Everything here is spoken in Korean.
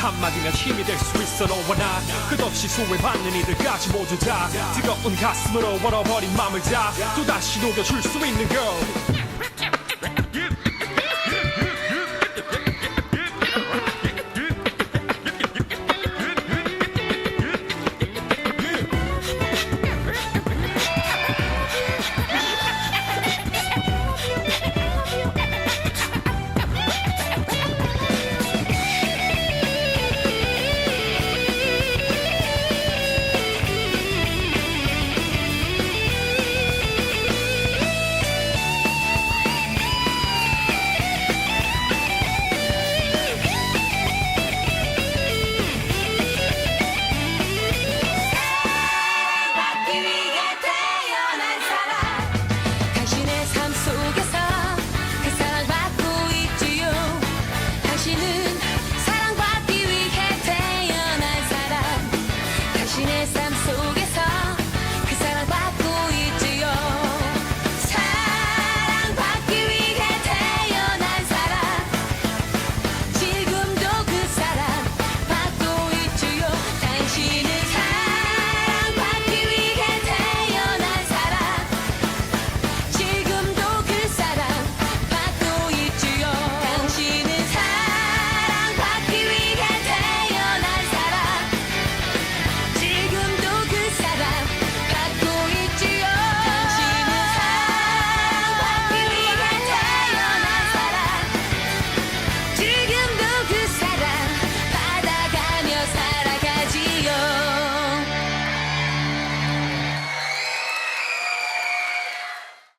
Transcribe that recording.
함마 디가 힘이 될 수 있어 너와 나 끝없이 소외받는 이들까지 모두 다 뜨거운 가슴으로 얼어버린 맘을 다 또다시 녹여줄 수 있는 girl.